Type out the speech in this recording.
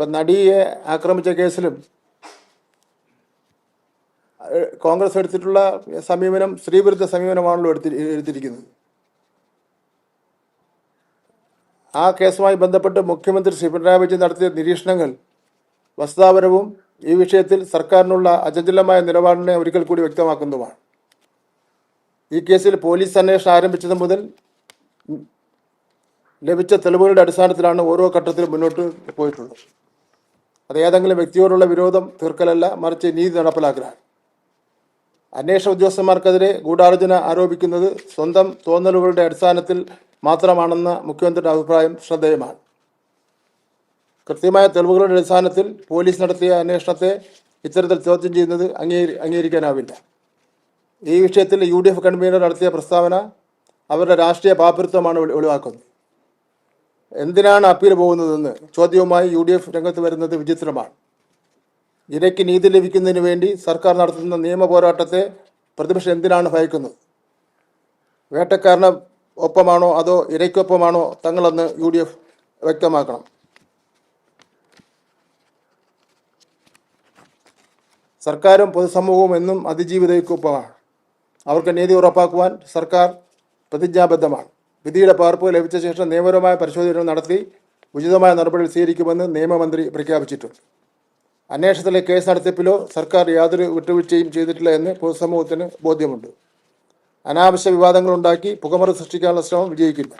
ഇപ്പം നടിയെ ആക്രമിച്ച കേസിലും കോൺഗ്രസ് എടുത്തിട്ടുള്ള സമീപനം സ്ത്രീവിരുദ്ധ സമീപനമാണല്ലോ എടുത്തി എടുത്തിരിക്കുന്നത്. ആ കേസുമായി ബന്ധപ്പെട്ട് മുഖ്യമന്ത്രി ശ്രീ പിണറായി വിജയൻ നടത്തിയ നിരീക്ഷണങ്ങൾ വസ്തുതാപരവും ഈ വിഷയത്തിൽ സർക്കാരിനുള്ള അചഞ്ചലമായ നിലപാടിനെ ഒരിക്കൽ കൂടി വ്യക്തമാക്കുന്നതുമാണ്. ഈ കേസിൽ പോലീസ് അന്വേഷണം ആരംഭിച്ചത് മുതൽ ലഭിച്ച തെളിവുകളുടെ അടിസ്ഥാനത്തിലാണ് ഓരോ ഘട്ടത്തിലും മുന്നോട്ട് പോയിട്ടുള്ളത്. അത് ഏതെങ്കിലും വ്യക്തിയോടുള്ള വിരോധം തീർക്കലല്ല മറിച്ച് നീതി നടപ്പിലാക്കലാണ്. അന്വേഷണ ഉദ്യോഗസ്ഥന്മാർക്കെതിരെ ഗൂഢാലോചന ആരോപിക്കുന്നത് സ്വന്തം തോന്നലുകളുടെ അടിസ്ഥാനത്തിൽ മാത്രമാണെന്ന മുഖ്യമന്ത്രിയുടെ അഭിപ്രായം ശ്രദ്ധേയമാണ്. കൃത്യമായ തെളിവുകളുടെ അടിസ്ഥാനത്തിൽ പോലീസ് നടത്തിയ അന്വേഷണത്തെ ഇത്തരത്തിൽ ചോദ്യം ചെയ്യുന്നത് അംഗീകരി അംഗീകരിക്കാനാവില്ല. ഈ വിഷയത്തിൽ യു ഡി എഫ് കൺവീനർ നടത്തിയ പ്രസ്താവന അവരുടെ രാഷ്ട്രീയ പാപ്പരത്വമാണ് ഒഴിവാക്കുന്നത് എന്തിനാണ് അപ്പീൽ പോകുന്നതെന്ന് ചോദ്യവുമായി യു ഡി എഫ് രംഗത്ത് വരുന്നത് വിചിത്രമാണ്. ഇരയ്ക്ക് നീതി ലഭിക്കുന്നതിന് വേണ്ടി സർക്കാർ നടത്തുന്ന നിയമ പോരാട്ടത്തെ പ്രതിപക്ഷം എന്തിനാണ് ഭയക്കുന്നത്? വേട്ടക്കാരന് ഒപ്പമാണോ അതോ ഇരയ്ക്കൊപ്പമാണോ തങ്ങളെന്ന് യു ഡി എഫ് വ്യക്തമാക്കണം. സർക്കാരും പൊതുസമൂഹവും എന്നും അതിജീവിതയ്ക്കൊപ്പമാണ്. അവർക്ക് നീതി ഉറപ്പാക്കുവാൻ സർക്കാർ പ്രതിജ്ഞാബദ്ധമാണ്. വിധിയുടെ പകർപ്പ് ലഭിച്ച ശേഷം നിയമപരമായ പരിശോധന നടത്തി ഉചിതമായ നടപടികൾ സ്വീകരിക്കുമെന്ന് നിയമമന്ത്രി പ്രഖ്യാപിച്ചിട്ടുണ്ട് അന്വേഷണത്തിലെ കേസ് നടത്തിപ്പിലോ സർക്കാർ യാതൊരു വിട്ടുവീഴ്ചയും ചെയ്തിട്ടില്ല എന്ന് പൊതുസമൂഹത്തിന് ബോധ്യമുണ്ട്. അനാവശ്യ വിവാദങ്ങളുണ്ടാക്കി പുകമറ സൃഷ്ടിക്കാനുള്ള ശ്രമം വിജയിക്കില്ല.